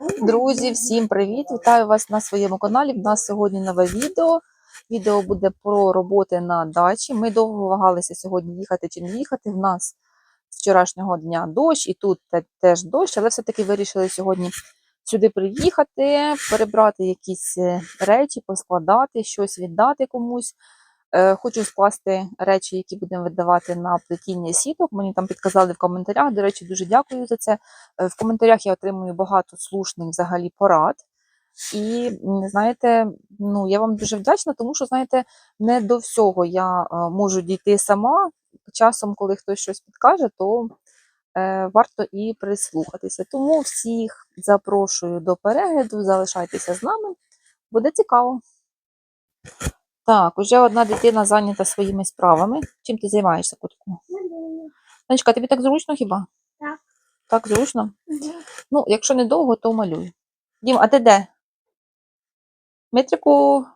Друзі, всім привіт! Вітаю вас на своєму каналі. У нас сьогодні нове відео. Відео буде про роботи на дачі. Ми довго вагалися сьогодні їхати чи не їхати. В нас з вчорашнього дня дощ, і тут теж дощ, але все-таки вирішили сьогодні сюди приїхати, перебрати якісь е, речі, поскладати, щось віддати комусь. Е, Хочу скласти речі, які будемо видавати на плетіння сіток. Мені там підказали в коментарях. До речі, дуже дякую за це. Е, В коментарях я отримую багато слушних взагалі порад. І знаєте, ну я вам дуже вдячна, тому що знаєте, не до всього я е, можу дійти сама. Часом, коли хтось щось підкаже, то е, варто і прислухатися. Тому всіх запрошую до перегляду, залишайтеся з нами, буде цікаво. Так, уже одна дитина зайнята своїми справами. Чим ти займаєшся, котку? Танечка, тобі так зручно хіба? Так. Так, зручно? Ну, якщо недовго, то малюй. Дім, а ти де? Митрику.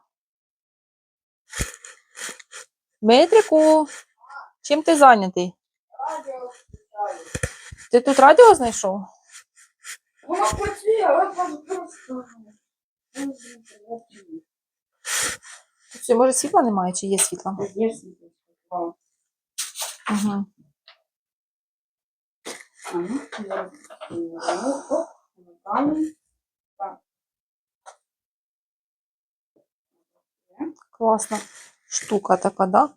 Митрику. Чим ти зайнятий? Радіо. Ти тут радіо знайшов? Вона працює, але просто. Чи, може світла немає, чи є світло? Угу. Класна штука така, да?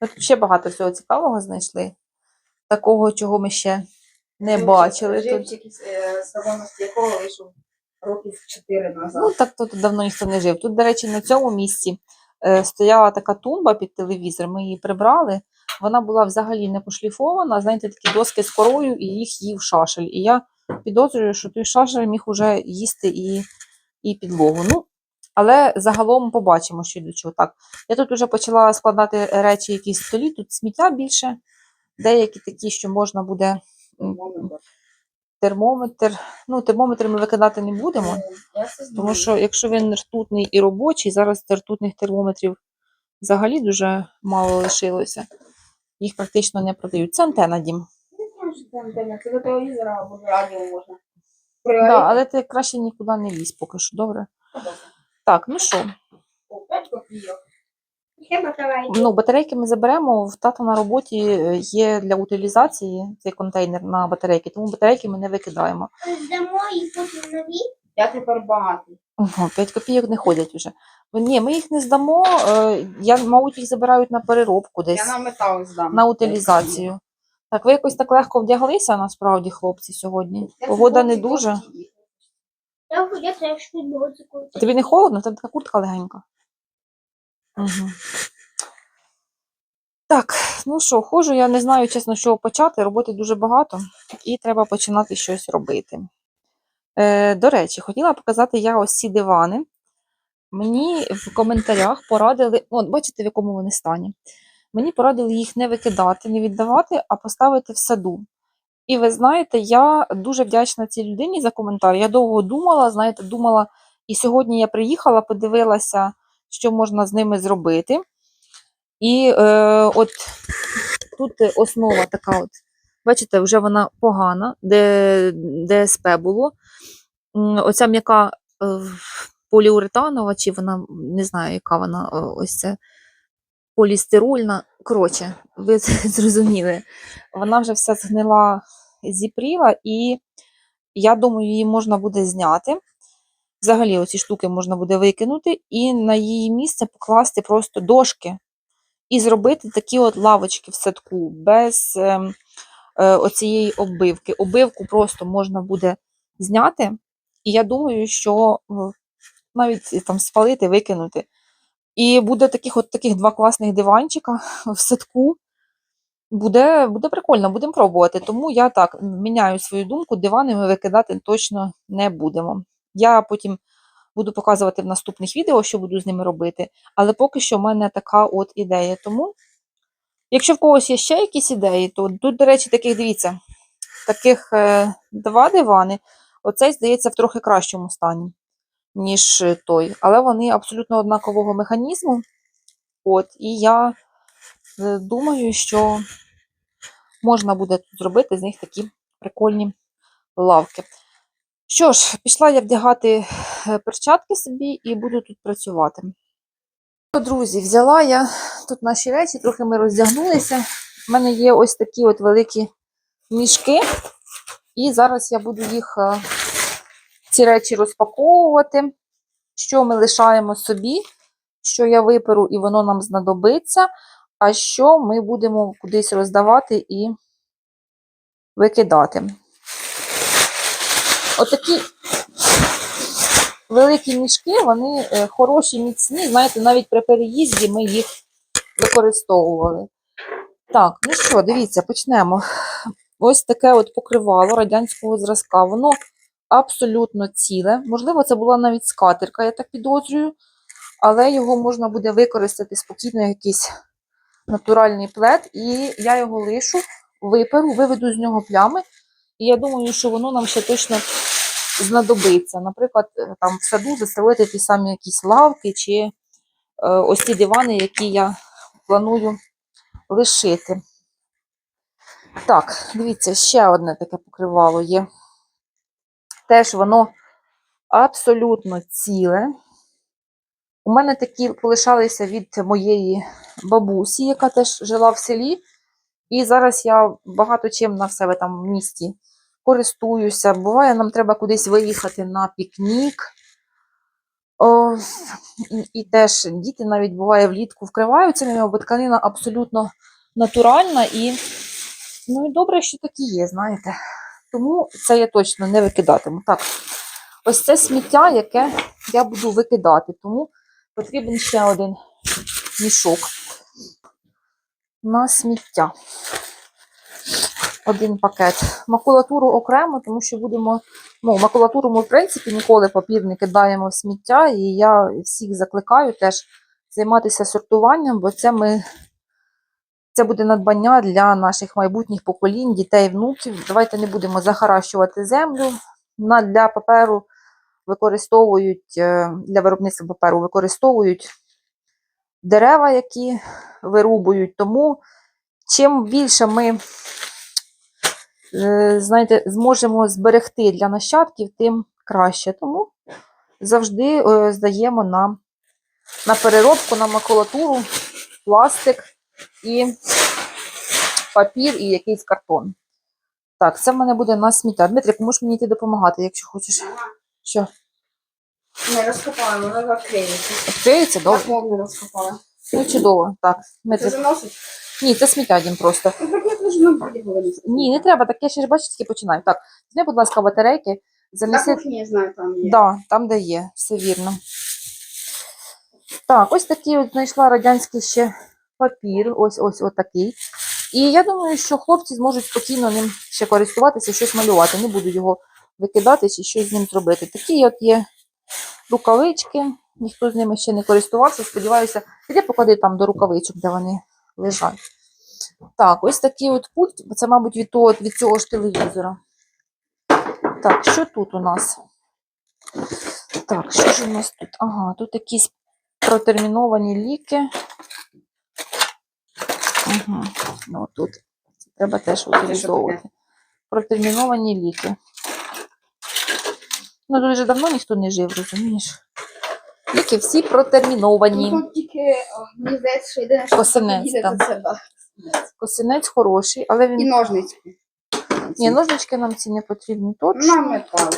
Ми тут ще багато всього цікавого знайшли. Такого, чого ми ще не бачили. Тут. Живчик, е, якого вийшов років 4 назад. Ну, так тут давно ніхто не жив. Тут, до речі, на цьому місці е, стояла така тумба під телевізор, ми її прибрали. Вона була взагалі не пошліфована, знаєте, такі доски з корою, і їх їв шашель. І я підозрюю, що той шашель міг уже їсти і, і підлогу. Ну, але загалом побачимо, що до чого. Так, я тут вже почала складати речі, які столі, тут сміття більше, деякі такі, що можна буде термометр. Ну, термометр ми викидати не будемо. Тому що якщо він ртутний і робочий, зараз ртутних термометрів взагалі дуже мало лишилося. Їх практично не продають. Це антена, Дім. Це до телевізора або радіо можна. Да, але ти краще нікуди не лізь поки що, добре? Так, ну що, О, 5 копійок. Батарейки. ну, батарейки ми заберемо. В тата на роботі е, є для утилізації цей контейнер на батарейки, тому батарейки ми не викидаємо. Здамо і потім нові. Я тепер багатий. Ого, 5 копійок не ходять вже. Ні, ми їх не здамо. е, Я, мабуть, їх забирають на переробку десь. Я на метал здам. на утилізацію. Так, ви якось так легко вдяглися, насправді, хлопці, сьогодні. Я Погода не дуже. Я я Тобі не холодно? В така куртка легенька. Так, ну що, ходжу, я не знаю, чесно, з чого почати. Роботи дуже багато, і треба починати щось робити. Е, до речі, хотіла показати я ось ці дивани. Мені в коментарях порадили, от бачите, в якому вони стані. Мені порадили їх не викидати, не віддавати, а поставити в саду. І ви знаєте, я дуже вдячна цій людині за коментар. Я довго думала, знаєте, думала, і сьогодні я приїхала, подивилася, що можна з ними зробити. І е, от тут основа така, от, бачите, вже вона погана, де ДСП було. Оця м'яка е, поліуретанова, чи вона не знаю, яка вона е, ось це полістирольна. Коротше, ви зрозуміли. Вона вже вся згнила, зіпріла, і я думаю, її можна буде зняти. Взагалі, оці штуки можна буде викинути, і на її місце покласти просто дошки і зробити такі от лавочки в садку без ем, е, оцієї оббивки. Оббивку просто можна буде зняти, і я думаю, що е, навіть там спалити, викинути. І буде таких от таких два класних диванчика в садку. Буде, буде прикольно, будемо пробувати. Тому я так міняю свою думку, дивани ми викидати точно не будемо. Я потім буду показувати в наступних відео, що буду з ними робити. Але поки що в мене така от ідея. Тому, якщо в когось є ще якісь ідеї, то тут, до речі, таких дивіться, таких е, два дивани. Оцей, здається, в трохи кращому стані, ніж е, той. Але вони абсолютно однакового механізму. От, і я е, думаю, що можна буде тут зробити з них такі прикольні лавки. Що ж, пішла я вдягати е, перчатки собі і буду тут працювати. Друзі, взяла я тут наші речі, трохи ми роздягнулися. У мене є ось такі от великі мішки, і зараз я буду їх е, ці речі розпаковувати, що ми лишаємо собі, що я виперу і воно нам знадобиться, а що ми будемо кудись роздавати і викидати. Отакі великі мішки, вони е, хороші, міцні. Знаєте, навіть при переїзді ми їх використовували. Так, ну що, дивіться, почнемо. Ось таке от покривало радянського зразка. Воно абсолютно ціле. Можливо, це була навіть скатерка, я так підозрюю, але його можна буде використати спокійно, як якийсь натуральний плед, і я його лишу, виперу, виведу з нього плями. І я думаю, що воно нам ще точно знадобиться. Наприклад, е, там в саду застелити ті самі якісь лавки чи е, ось ті дивани, які я планую лишити. Так, дивіться, ще одне таке покривало є. Теж воно абсолютно ціле. У мене такі полишалися від моєї бабусі, яка теж жила в селі. І зараз я багато чим на себе там в місті користуюся. Буває, нам треба кудись виїхати на пікнік. О, і, теж діти навіть буває влітку вкриваються ними, бо тканина абсолютно натуральна і, ну, і добре, що такі є, знаєте. Тому це я точно не викидатиму. Так, ось це сміття, яке я буду викидати, тому потрібен ще один мішок на сміття. Один пакет. Макулатуру окремо, тому що будемо. Ну, макулатуру ми, в принципі, ніколи папір не кидаємо в сміття, і я всіх закликаю теж займатися сортуванням, бо це ми. Це буде надбання для наших майбутніх поколінь, дітей, внуків. Давайте не будемо захаращувати землю. Для паперу використовують, е, для виробництва паперу використовують дерева, які вирубують. Тому чим більше ми знаєте, зможемо зберегти для нащадків, тим краще. Тому завжди е, здаємо на, на переробку, на макулатуру, пластик і папір, і якийсь картон. Так, це в мене буде на сміття. Дмитрик, можеш мені йти допомагати, якщо хочеш. Що? Не розкопала, вона закриється. Відкриється? Добре. Розкопала. Ну, чудово. Так, Це заносить? Ні, це сміття дім просто. Ну. Ні, не треба, так я ще ж бачиш, тільки починаю. Так, візьми, будь ласка, батарейки, На занеси. кухні, я знаю, там є. Да, там, де є, все вірно. Так, ось такий от знайшла радянський ще папір, ось ось такий. І я думаю, що хлопці зможуть спокійно ним ще користуватися, щось малювати. Не буду його викидати чи щось з ним зробити. Такі от є рукавички, ніхто з ними ще не користувався. Сподіваюся, піде поклади там до рукавичок, де вони лежать. Так, ось такий от пульт, це, мабуть, від, того, від цього ж телевізора. Так, що тут у нас? Так, що ж у нас тут? Ага, тут якісь протерміновані ліки. Угу. Ну, тут треба теж утилізовувати. Протерміновані ліки. Ну, дуже давно ніхто не жив, розумієш? Ліки всі протерміновані. Ну, тут тільки, о, мені здається, що єдине, що Косинець їде, там. це, да. Косинець хороший, але І він. ножниці. Ні, ножнички нам ці не потрібні точно. На метал.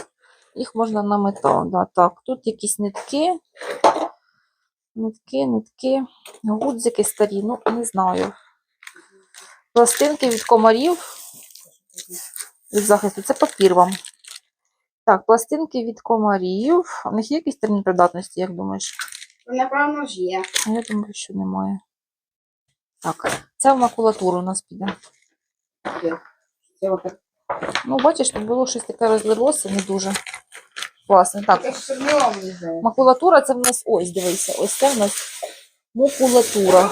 Їх можна на метал. Да, так. Тут якісь нитки. Нитки, нитки, гудзики старі, ну, не знаю. Пластинки від комарів. Від захисту. Це папір вам. Так, пластинки від комарів. У них є якийсь термін придатності, як думаєш? Напевно ж є. Я думаю, що немає. Так, це в макулатуру у нас піде. Ну, бачиш, тут було щось таке розлилося, не дуже класно. Так. Макулатура це в нас ось, дивися, ось це в нас макулатура.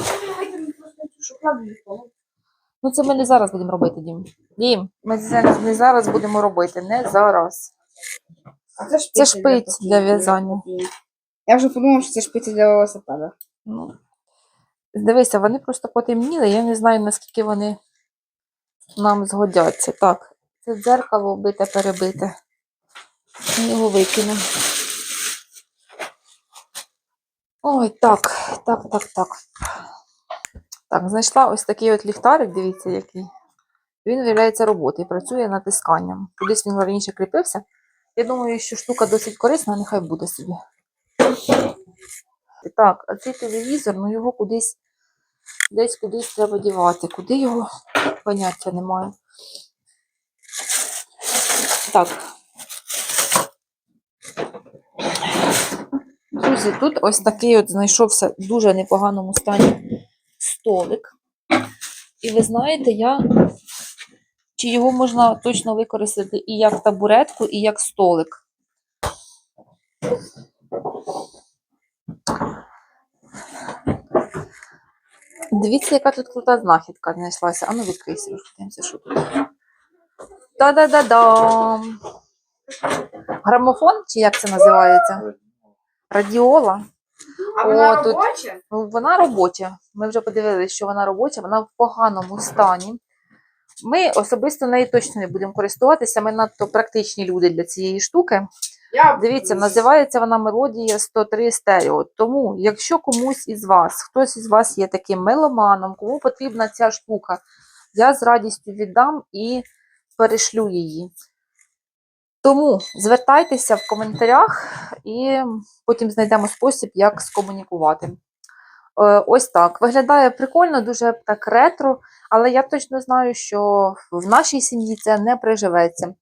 Ну, це ми не зараз будемо робити, Дім. Дім, ми це не зараз будемо робити, не зараз. А це Це шпиці шпиць для в'язання. Я вже подумав, що це шпиці для велосипеда. Ну, дивися, вони просто потемніли, я не знаю, наскільки вони нам згодяться. Так, це дзеркало бите, перебите. Я його викину. Ой, так, так, так, так. Так, знайшла ось такий от ліхтарик, дивіться, який. Він виявляється роботи і працює натисканням. Кудись він раніше кріпився. Я думаю, що штука досить корисна, нехай буде собі. Так, а цей телевізор, ну його кудись, десь кудись треба дівати. Куди його? Поняття немає. Так. Друзі, тут ось такий от знайшовся в дуже непоганому стані столик. І ви знаєте, я чи його можна точно використати і як табуретку, і як столик. Дивіться, яка тут крута знахідка знайшлася. Ану, відкрийся, подивимося, що тут. Та-да-да-дам! Грамофон, чи як це називається? Радіола. А вона О, тут- робоча? Вона робоча. Ми вже подивилися, що вона робоча, вона в поганому стані. Ми особисто нею точно не будемо користуватися. Ми надто практичні люди для цієї штуки. Я Дивіться, називається вона мелодія 103 стерео. Тому, якщо комусь із вас, хтось із вас є таким меломаном, кому потрібна ця штука, я з радістю віддам і перешлю її. Тому звертайтеся в коментарях і потім знайдемо спосіб, як скомунікувати. Е, Ось так. Виглядає прикольно, дуже так ретро, але я точно знаю, що в нашій сім'ї це не приживеться.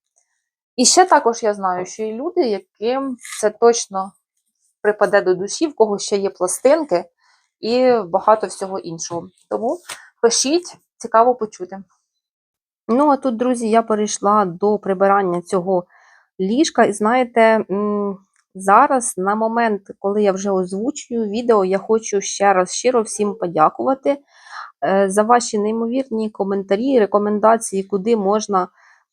І ще також я знаю, що є люди, яким це точно припаде до душі, в кого ще є пластинки і багато всього іншого. Тому пишіть, цікаво почути. Ну, а тут, друзі, я перейшла до прибирання цього ліжка. І знаєте, зараз, на момент, коли я вже озвучую відео, я хочу ще раз щиро всім подякувати е, за ваші неймовірні коментарі, рекомендації, куди можна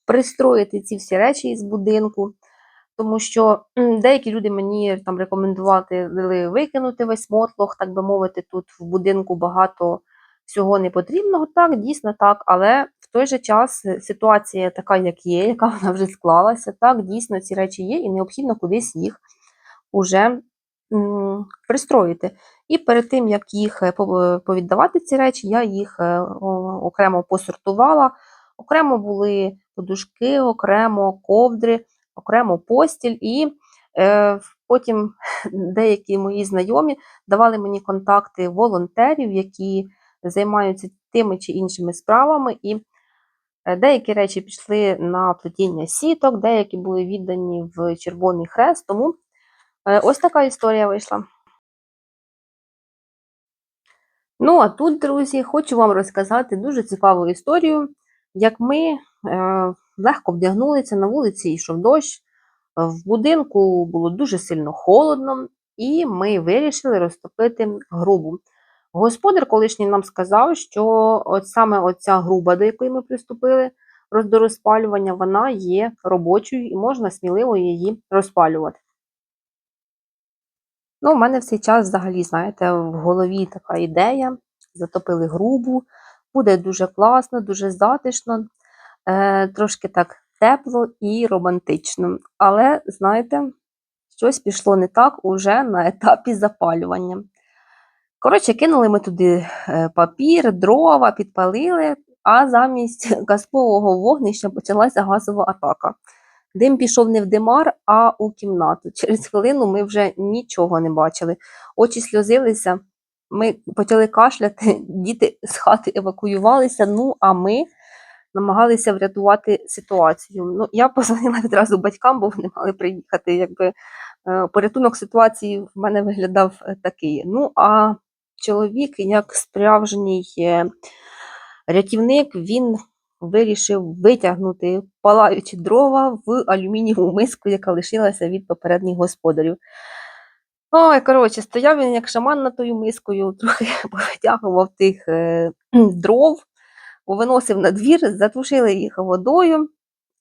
пристроїти ці всі речі із будинку. Тому що деякі люди мені там рекомендували викинути весь мотлох, так би мовити, тут в будинку багато всього не потрібного. Так, дійсно так, але той же час е, ситуація така, як є, яка вона вже склалася. Так, дійсно ці речі є, і необхідно кудись їх уже пристроїти. І перед тим, як їх е, повіддавати ці речі, я їх е, окремо посортувала. Окремо були подушки, окремо ковдри, окремо постіль. І е, потім деякі мої знайомі давали мені контакти волонтерів, які займаються тими чи іншими справами. І е, деякі речі пішли на плетіння сіток, деякі були віддані в Червоний Хрест. Тому е, ось така історія вийшла. Ну, а тут, друзі, хочу вам розказати дуже цікаву історію, як ми е, легко вдягнулися на вулиці, йшов дощ. е, В будинку було дуже сильно холодно, і ми вирішили розтопити грубу. Господар колишній нам сказав, що от саме оця груба, до якої ми приступили до розпалювання, вона є робочою і можна сміливо її розпалювати. Ну, у мене в цей час взагалі, знаєте, в голові така ідея. Затопили грубу, буде дуже класно, дуже затишно, е, трошки так тепло і романтично. Але, знаєте, щось пішло не так уже на етапі запалювання. Коротше, кинули ми туди е, папір, дрова, підпалили, а замість казкового вогнища почалася газова атака. Дим пішов не в димар, а у кімнату. Через хвилину ми вже нічого не бачили. Очі сльозилися, ми почали кашляти, діти з хати евакуювалися. Ну, а ми намагалися врятувати ситуацію. Ну, я позвонила відразу батькам, бо вони мали приїхати. Якби е, порятунок ситуації в мене виглядав е, такий. Ну, а чоловік, як справжній е, рятівник, він вирішив витягнути палаючі дрова в алюмінієву миску, яка лишилася від попередніх господарів. Ой, коротше, стояв він як шаман над тою мискою, трохи повитягував тих е, дров, виносив на двір, затушили їх водою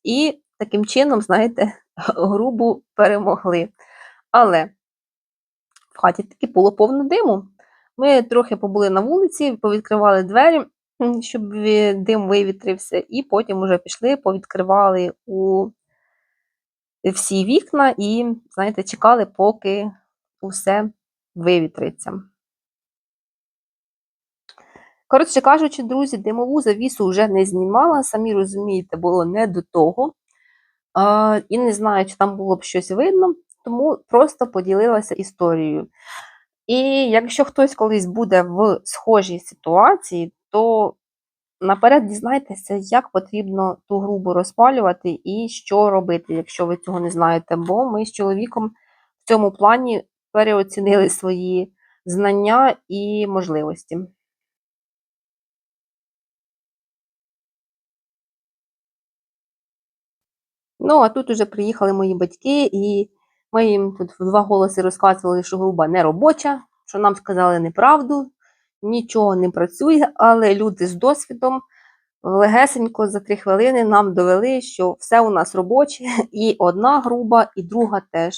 і таким чином, знаєте, грубу перемогли. Але в хаті таки було повно диму. Ми трохи побули на вулиці, повідкривали двері, щоб дим вивітрився, і потім вже пішли, повідкривали у всі вікна і, знаєте, чекали, поки усе вивітриться. Коротше кажучи, друзі, димову завісу вже не знімала, самі розумієте, було не до того. І не знаю, чи там було б щось видно, тому просто поділилася історією. І якщо хтось колись буде в схожій ситуації, то наперед дізнайтеся, як потрібно ту грубу розпалювати і що робити, якщо ви цього не знаєте. Бо ми з чоловіком в цьому плані переоцінили свої знання і можливості. Ну, а тут уже приїхали мої батьки, і ми їм тут в два голоси розказували, що груба не робоча, що нам сказали неправду, нічого не працює, але люди з досвідом легесенько за три хвилини нам довели, що все у нас робоче, і одна груба, і друга теж.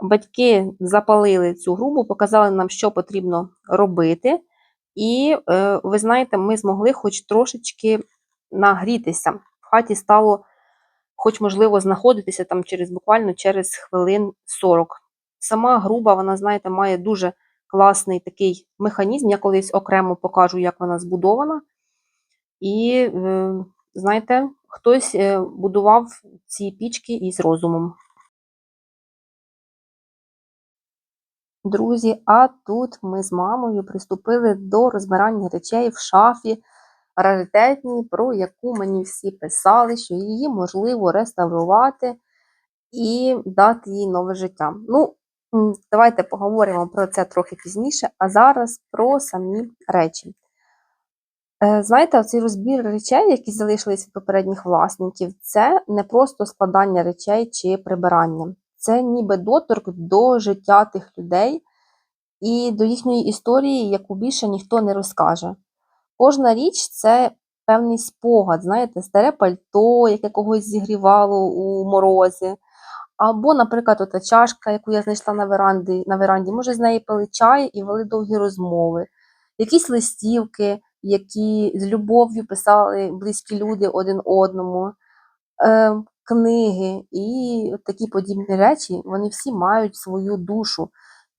Батьки запалили цю грубу, показали нам, що потрібно робити. І е, ви знаєте, ми змогли хоч трошечки нагрітися. В хаті стало, хоч можливо, знаходитися там через буквально через хвилин 40. Сама груба, вона, знаєте, має дуже класний такий механізм. Я колись окремо покажу, як вона збудована. І, е, знаєте, хтось е, будував ці пічки із розумом. Друзі, а тут ми з мамою приступили до розбирання речей в шафі раритетній, про яку мені всі писали, що її можливо реставрувати і дати їй нове життя. Ну, давайте поговоримо про це трохи пізніше, а зараз про самі речі. Е, Знаєте, оцей розбір речей, які залишились від попередніх власників, це не просто складання речей чи прибирання. Це ніби доторк до життя тих людей і до їхньої історії, яку більше ніхто не розкаже. Кожна річ це певний спогад, знаєте, старе пальто, яке когось зігрівало у морозі. Або, наприклад, ота чашка, яку я знайшла на веранді, на веранді, може, з неї пили чай і вели довгі розмови, якісь листівки, які з любов'ю писали близькі люди один одному, е, книги і такі подібні речі, вони всі мають свою душу.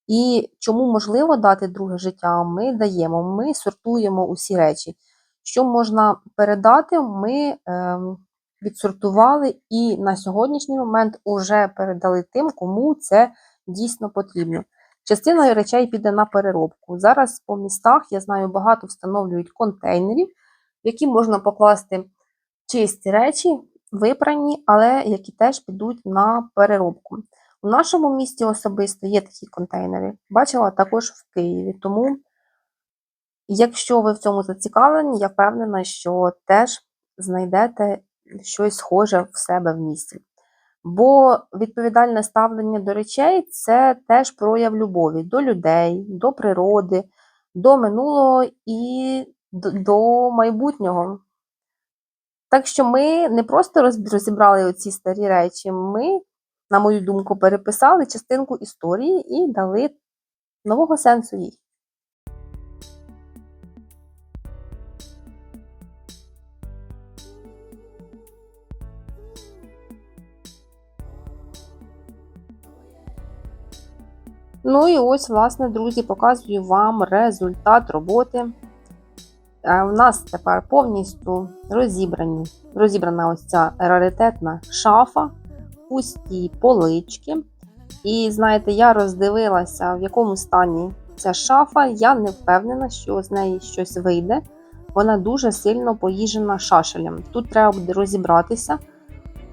І чому можливо дати друге життя, ми даємо, ми сортуємо усі речі. Що можна передати, ми ем, відсортували і на сьогоднішній момент вже передали тим, кому це дійсно потрібно. Частина речей піде на переробку. Зараз по містах, я знаю, багато встановлюють контейнерів, в які можна покласти чисті речі, випрані, але які теж підуть на переробку. У нашому місті особисто є такі контейнери. Бачила також в Києві. Тому, якщо ви в цьому зацікавлені, я впевнена, що теж знайдете щось схоже в себе в місті. Бо відповідальне ставлення до речей це теж прояв любові до людей, до природи, до минулого і до, майбутнього. Так що ми не просто розібрали оці старі речі, ми, на мою думку, переписали частинку історії і дали нового сенсу їй. Ну і ось, власне, друзі, показую вам результат роботи. Е, У нас тепер повністю розібрані, розібрана ось ця раритетна шафа, пусті полички. І знаєте, я роздивилася, в якому стані ця шафа. Я не впевнена, що з неї щось вийде. Вона дуже сильно поїжена шашелем. Тут треба буде розібратися,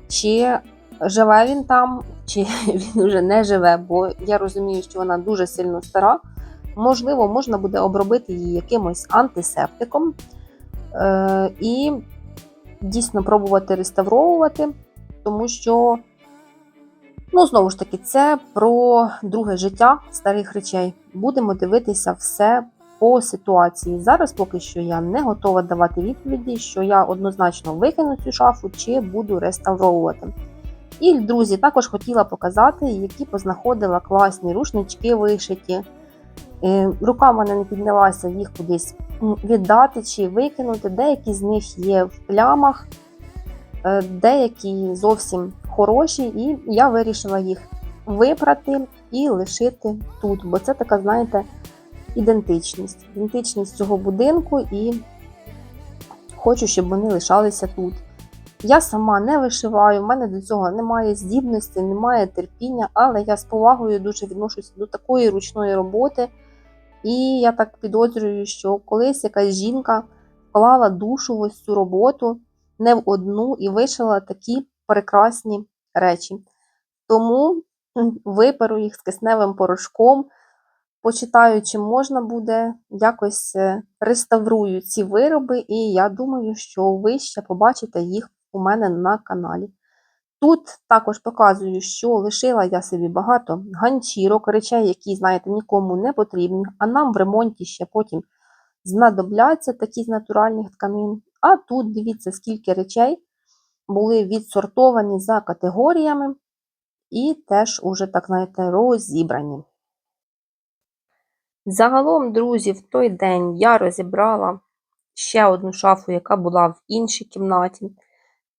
чи живе він там, чи він вже не живе, бо я розумію, що вона дуже сильно стара. Можливо, можна буде обробити її якимось антисептиком е, і дійсно пробувати реставровувати, тому що, ну, знову ж таки, це про друге життя старих речей. Будемо дивитися все по ситуації. Зараз поки що я не готова давати відповіді, що я однозначно викину цю шафу чи буду реставровувати. І, друзі, також хотіла показати, які познаходила класні рушнички вишиті. Е, Рука в мене не піднялася їх кудись віддати чи викинути. Деякі з них є в плямах, деякі зовсім хороші, і я вирішила їх випрати і лишити тут. Бо це така, знаєте, ідентичність. Ідентичність цього будинку, і хочу, щоб вони лишалися тут. Я сама не вишиваю, в мене до цього немає здібності, немає терпіння, але я з повагою дуже відношуся до такої ручної роботи. І я так підозрюю, що колись якась жінка вклала душу в ось цю роботу не в одну і вишила такі прекрасні речі. Тому виперу їх з кисневим порошком, почитаю, чи можна буде, якось е, реставрую ці вироби, і я думаю, що ви ще побачите їх у мене на каналі. Тут також показую, що лишила я собі багато ганчірок, речей, які, знаєте, нікому не потрібні, а нам в ремонті ще потім знадобляться такі з натуральних тканин. А тут дивіться, скільки речей були відсортовані за категоріями і теж уже, так знаєте, розібрані. Загалом, друзі, в той день я розібрала ще одну шафу, яка була в іншій кімнаті.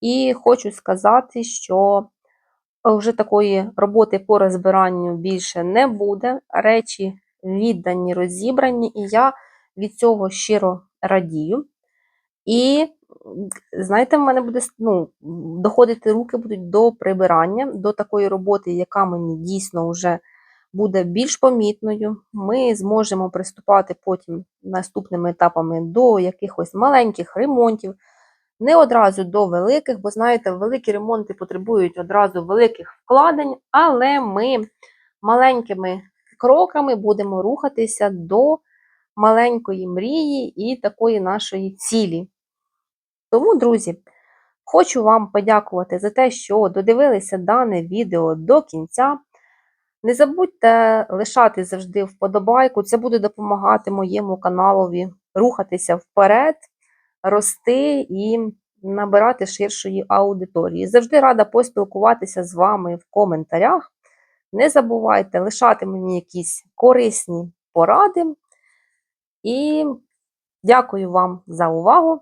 І хочу сказати, що вже такої роботи по розбиранню більше не буде. Речі віддані, розібрані, і я від цього щиро радію. І знаєте, в мене буде ну, доходити руки будуть до прибирання, до такої роботи, яка мені дійсно вже буде більш помітною. Ми зможемо приступати потім наступними етапами до якихось маленьких ремонтів, не одразу до великих, бо знаєте, великі ремонти потребують одразу великих вкладень, але ми маленькими кроками будемо рухатися до маленької мрії і такої нашої цілі. Тому, друзі, хочу вам подякувати за те, що додивилися дане відео до кінця. Не забудьте лишати завжди вподобайку, це буде допомагати моєму каналові рухатися вперед, рости і набирати ширшої аудиторії. Завжди рада поспілкуватися з вами в коментарях. Не забувайте лишати мені якісь корисні поради. І дякую вам за увагу